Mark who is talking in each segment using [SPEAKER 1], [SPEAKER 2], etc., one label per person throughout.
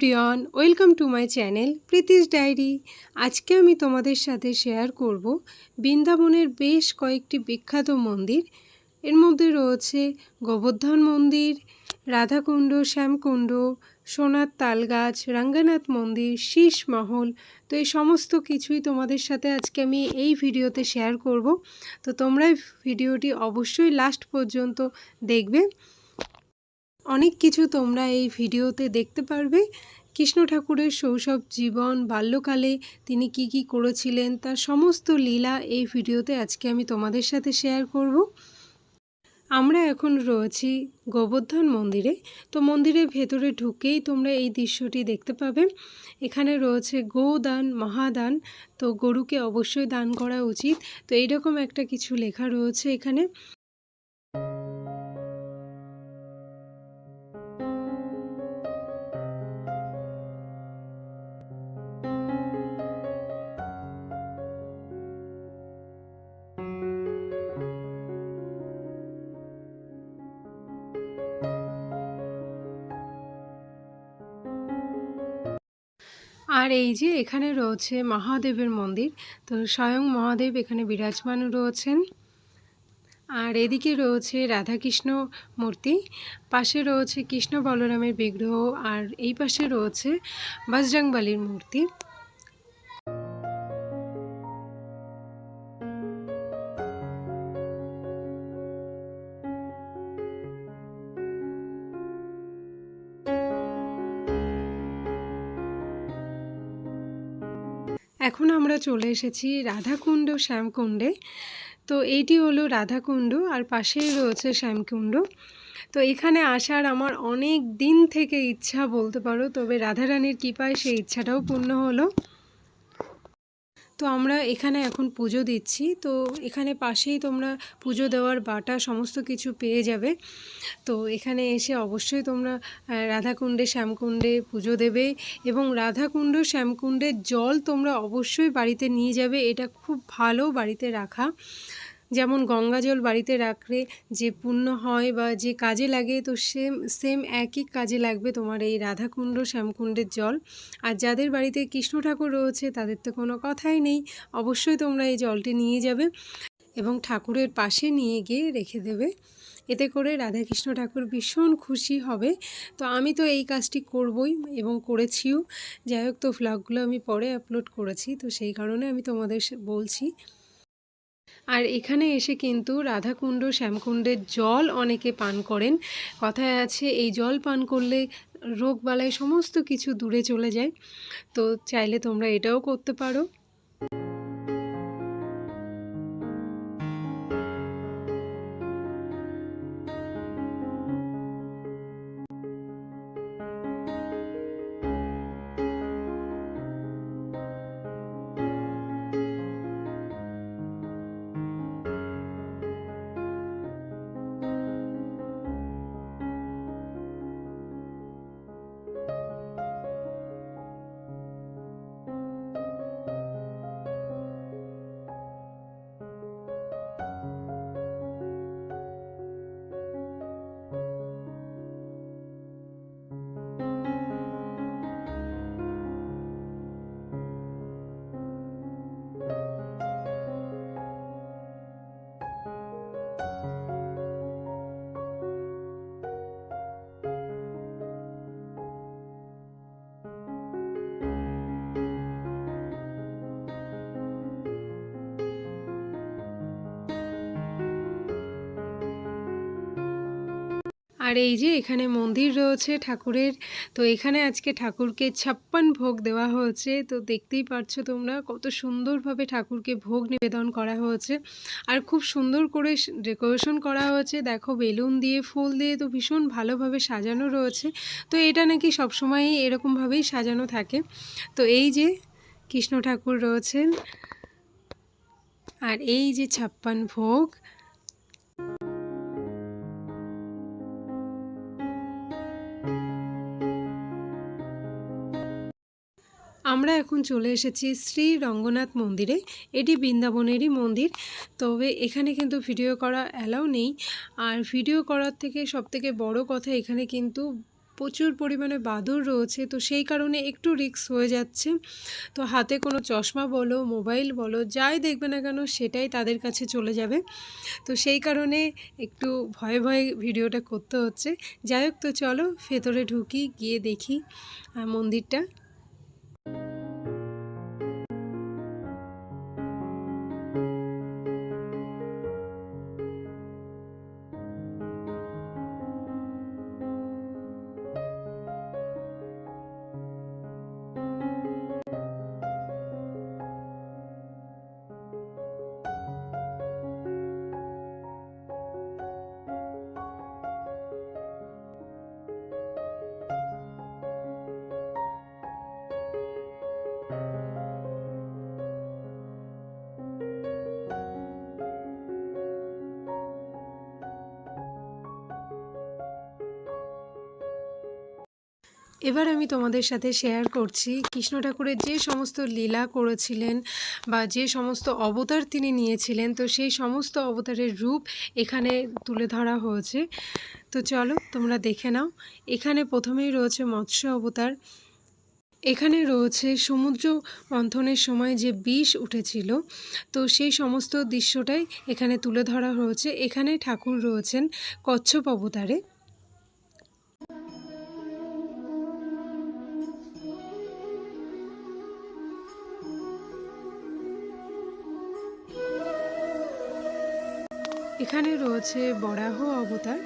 [SPEAKER 1] প্রিয়ন welcome to my channel Pritish diary আজকে আমি তোমাদের সাথে শেয়ার করব বৃন্দাবনের বেশ কয়েকটি বিখ্যাত মন্দির। এর মধ্যে রয়েছে গোবর্ধন মন্দির, রাধাকুণ্ড, শ্যামকুণ্ড, সোনার তালগাছ, রাঙ্গানাথ মন্দির, শীষ মহল। তো এই সমস্ত কিছুই তোমাদের সাথে আজকে আমি এই ভিডিওতে শেয়ার করব। তো তোমরা ভিডিওটি অবশ্যই লাস্ট পর্যন্ত দেখবে। অনেক কিছু তোমরা এই ভিডিওতে দেখতে পারবে। কৃষ্ণ ঠাকুরের শৈশব জীবন, বাল্যকালে তিনি কি কি করেছিলেন, তার সমস্ত লীলা এই ভিডিওতে আজকে আমি তোমাদের সাথে শেয়ার করব। আমরা এখন রয়েছি গোবর্ধন মন্দিরে। তো মন্দিরের ভেতরে ঢুকেই তোমরা এই দৃশ্যটি দেখতে পাবে। এখানে রয়েছে গোদান, মহাদান। তো গরুকে অবশ্যই দান করা উচিত। তো এইরকম একটা কিছু লেখা রয়েছে এখানে। আর এই যে এখানে রয়েছে মহাদেবের মন্দির, তো স্বয়ং মহাদেব এখানে বিরাজমান রয়েছেন। আর এদিকে রয়েছে রাধাকৃষ্ণ মূর্তি, পাশে রয়েছে কৃষ্ণ বলরামের বিগ্রহ, আর এই পাশে রয়েছে বজরংবালির মূর্তি। এখন আমরা চলে এসেছি রাধাকুণ্ড শ্যামকুণ্ডে। তো এইটি হলো রাধাকুণ্ড আর পাশেই রয়েছে শ্যামকুণ্ড। তো এখানে আসার আমার অনেক দিন থেকে ইচ্ছা বলতে পারো, তবে রাধারানীর কৃপায় সেই ইচ্ছাটাও পূর্ণ হলো। তো আমরা এখানে এখন পুজো দিচ্ছি। তো এখানে পাশেই তোমরা পুজো দেওয়ার বাটা সমস্ত কিছু পেয়ে যাবে। তো এখানে এসে অবশ্যই তোমরা রাধাকুণ্ডে শ্যামকুণ্ডে পুজো দেবে এবং রাধাকুণ্ড শ্যামকুণ্ডের জল তোমরা অবশ্যই বাড়িতে নিয়ে যাবে। এটা খুব ভালো বাড়িতে রাখা। যেমন গঙ্গা জল বাড়িতে রাখলে যে পুণ্য হয় বা যে কাজে লাগে, তো সেম সেম একই কাজে লাগবে তোমার এই রাধাকুণ্ড, শ্যামকুণ্ডের জল। আর যাদের বাড়িতে কৃষ্ণ ঠাকুর রয়েছে, তাদের তো কোনো কথাই নেই। অবশ্যই তোমরা এই জলটি নিয়ে যাবে এবং ঠাকুরের পাশে নিয়ে গিয়ে রেখে দেবে। এতে করে রাধাকৃষ্ণ ঠাকুর ভীষণ খুশি হবে। তো আমি তো এই কাজটি করবই এবং করেছিও। যাই হোক, তো ভ্লগগুলো আমি পরে আপলোড করেছি, তো সেই কারণে আমি তোমাদের বলছি। আর এখানে এসে কিন্তু রাধাকুণ্ড, শ্যামকুণ্ডের জল অনেকে পান করেন। কথায় আছে, এই জল পান করলে রোগ বালায় সমস্ত কিছু দূরে চলে যায়। তো চাইলে তোমরা এটাও করতে পারো। আর এই যে এখানে মন্দির রয়েছে ঠাকুরের, তো এখানে আজকে ঠাকুরকে ছাপ্পান ভোগ দেওয়া হয়েছে। তো দেখতেই পারছ তোমরা কত সুন্দরভাবে ঠাকুরকে ভোগ নিবেদন করা হয়েছে। আর খুব সুন্দর করে ডেকোরেশন করা হয়েছে। দেখো বেলুন দিয়ে ফুল দিয়ে তো ভীষণ ভালোভাবে সাজানো রয়েছে। তো এটা নাকি সবসময়ই এরকমভাবেই সাজানো থাকে। তো এই যে কৃষ্ণ ঠাকুর রয়েছেন। আর এই যে ছাপ্পান ভোগ আমরা এখন চলে এসেছি শ্রী রঙ্গনাথ মন্দিরে। এটি বৃন্দাবনেরই মন্দির, তবে এখানে কিন্তু ভিডিও করা অ্যালাউ নেই। আর ভিডিও করার থেকে সবথেকে বড় কথা, এখানে কিন্তু প্রচুর পরিমাণে বাদুর রয়েছে, তো সেই কারণে একটু রিস্ক হয়ে যাচ্ছে। তো হাতে কোনো চশমা বলো, মোবাইল বলো, যাই দেখবে না কেন, সেটাই তাদের কাছে চলে যাবে। তো সেই কারণে একটু ভয়ে ভয়ে ভিডিওটা করতে হচ্ছে। যাই হোক, তো চলো ভেতরে ঢুকি, গিয়ে দেখি মন্দিরটা। এবার আমি তোমাদের সাথে শেয়ার করছি কৃষ্ণ ঠাকুরের যে সমস্ত লীলা করেছিলেন বা যে সমস্ত অবতার তিনি নিয়েছিলেন, তো সেই সমস্ত অবতারের রূপ এখানে তুলে ধরা হয়েছে। তো চলো তোমরা দেখে নাও। এখানে প্রথমেই রয়েছে মৎস্য অবতার। এখানে রয়েছে সমুদ্র মন্থনের সময় যে বিষ উঠেছিল, তো সেই সমস্ত দৃশ্যটাই এখানে তুলে ধরা হয়েছে। এখানে ঠাকুর রয়েছেন কচ্ছপ অবতারে। এখানে রয়েছে বরাহ অবতার।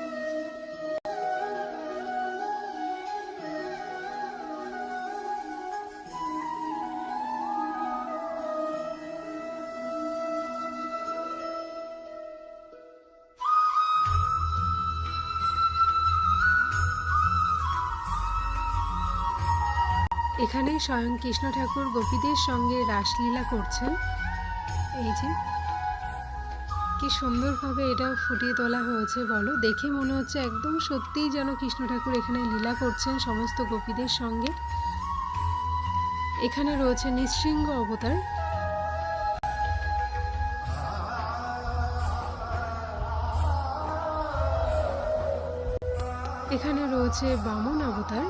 [SPEAKER 1] এখানে স্বয়ং কৃষ্ণ ঠাকুর গোপীদের সঙ্গে রাসলীলা করছেন। এই যে। কি সুন্দরভাবে এটা ফুটিয়ে তোলা হয়েছে বলো? দেখে মনে হচ্ছে একদম সত্যিই যেন কৃষ্ণ ঠাকুর এখানে লীলা করছেন সমস্ত গোপীদের সঙ্গে। এখানে রয়েছে নৃসিংহ অবতার। এখানে রয়েছে বামন অবতার।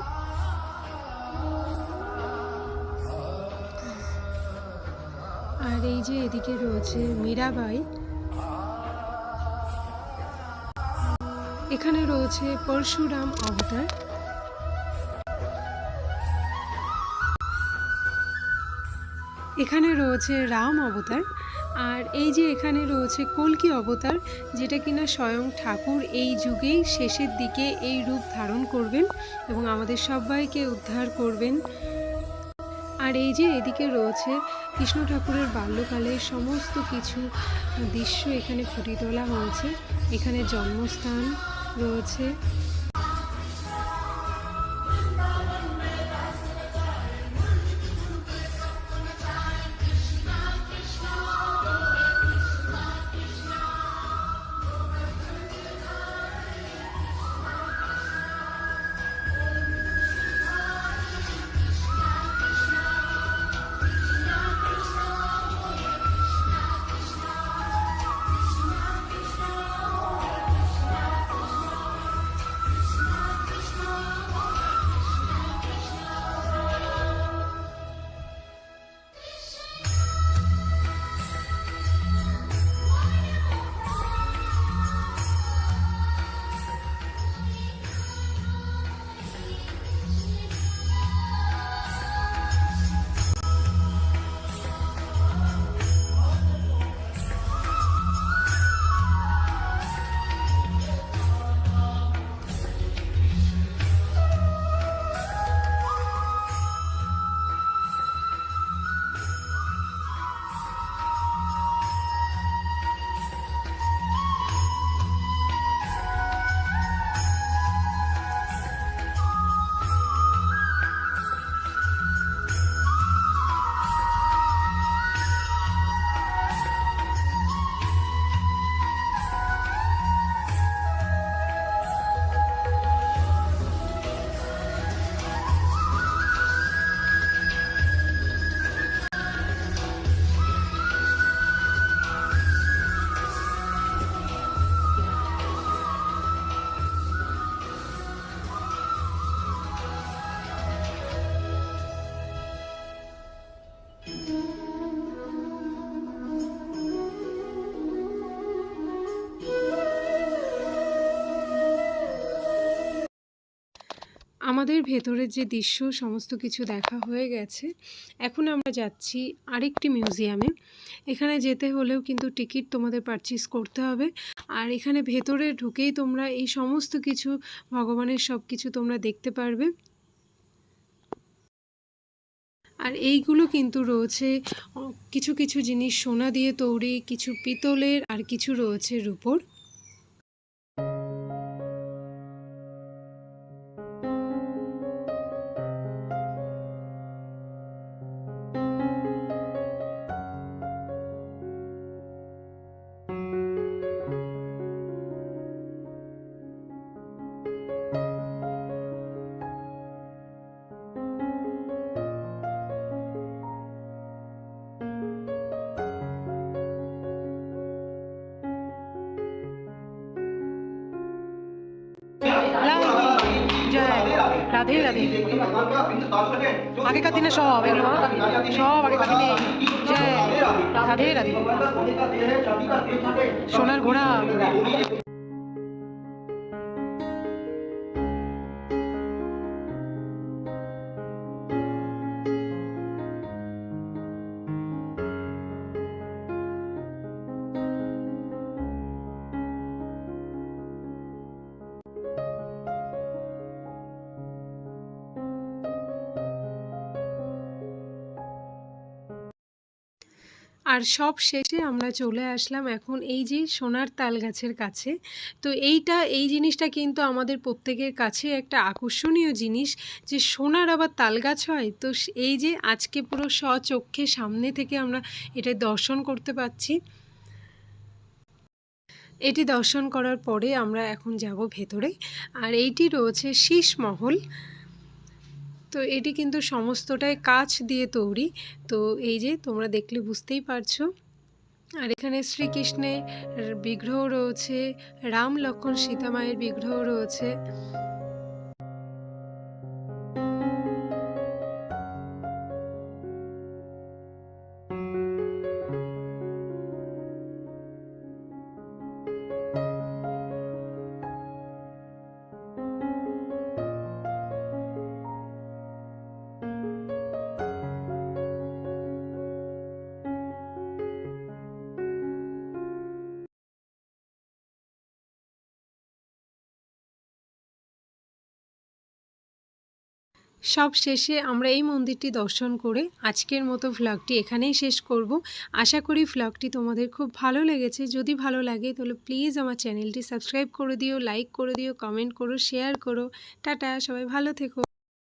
[SPEAKER 1] আর এই যে এদিকে রয়েছে মীরাবাই। এখানে রয়েছে পরশুরাম অবতার। এখানে রয়েছে রাম অবতার। আর এই যে এখানে রয়েছে কল্কি অবতার, যেটা কিনা স্বয়ং ঠাকুর এই যুগেই শেষের দিকে এই রূপ ধারণ করবেন এবং আমাদের সবাইকে উদ্ধার করবেন। আর এই যে এদিকে রয়েছে কৃষ্ণ ঠাকুরের বাল্যকালের সমস্ত কিছু দৃশ্য এখানে ফুটিয়ে তোলা হয়েছে। এখানে জন্মস্থান রয়েছে। আমাদের ভেতরের যে দৃশ্য, সমস্ত কিছু দেখা হয়ে গেছে। এখন আমরা যাচ্ছি আরেকটি মিউজিয়ামে। এখানে যেতে হলেও কিন্তু টিকিট তোমাদের পারচেস করতে হবে। আর এখানে ভেতরে ঢুকেই তোমরা এই সমস্ত কিছু, ভগবানের সব কিছু তোমরা দেখতে পারবে। আর এইগুলো কিন্তু রয়েছে, কিছু কিছু জিনিস সোনা দিয়ে তৈরি, কিছু পিতলের, আর কিছু রয়েছে রূপোর। রাধে রাধে। আগেকার দিনে সব এগুলো সব আগেকার দিনে। জয় রাধে রাধে। সোনার ঘোড়া। আর সব শেষে আমরা চলে আসলাম এখন এই যে সোনার তাল গাছের কাছে। তো এইটা, এই জিনিসটা কিন্তু আমাদের প্রত্যেকের কাছে একটা আকর্ষণীয় জিনিস যে সোনার আবার তাল গাছ হয়। তো এই যে আজকে পুরো স্বচক্ষে সামনে থেকে আমরা এটা দর্শন করতে পাচ্ছি। এটি দর্শন করার পরে আমরা এখন যাব ভেতরে। আর এইটি রয়েছে শীষ মহল তো এটি কিন্তু সমস্তটাই কাঁচ দিয়ে তৈরি। তো এই যে তোমরা দেখলে বুঝতেই পারছ। আর এখানে শ্রীকৃষ্ণের বিগ্রহ রয়েছে, রাম লক্ষণ সীতামায়ের বিগ্রহ রয়েছে। সব শেষে আমরা এই মন্দিরটি দর্শন করে আজকের মতো ভ্লগটি এখানেই শেষ করব। আশা করি ভ্লগটি তোমাদের খুব ভালো লেগেছে। যদি ভালো লাগে তাহলে প্লিজ আমার চ্যানেলটি সাবস্ক্রাইব করে দিও লাইক করে দিও কমেন্ট করো শেয়ার করো। টাটা, সবাই ভালো থেকো।